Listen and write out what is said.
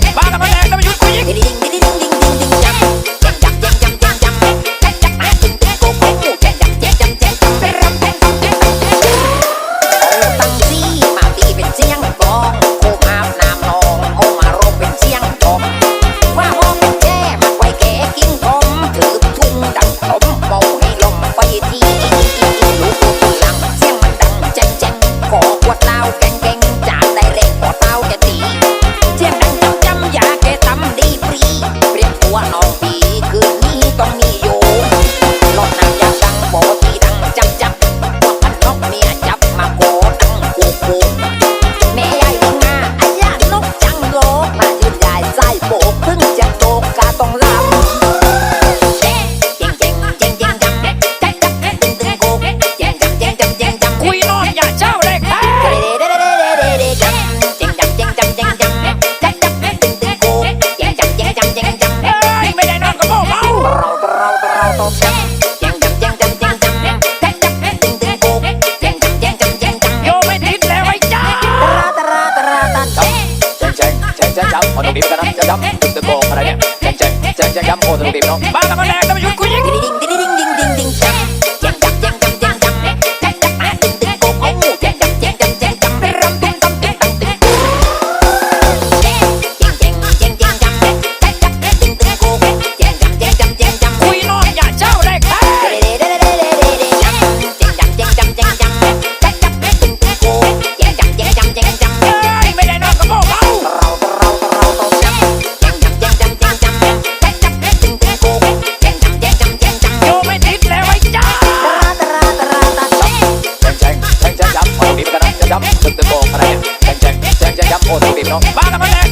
Pero แจ๊กย้ำขอตรงนี้ไปกันนะแจ๊กย้ำตึกโกงอะไรเนี่ยแจ๊กแจ๊กแจ๊กแจ๊กย้ำโอ้ตรงนี้น้องบ้ากับมันแดงแล้วมาหยุดคุยยิง ดิ้งดิ้งดิ้งดิ้งดิ้งดิ้ง Follow my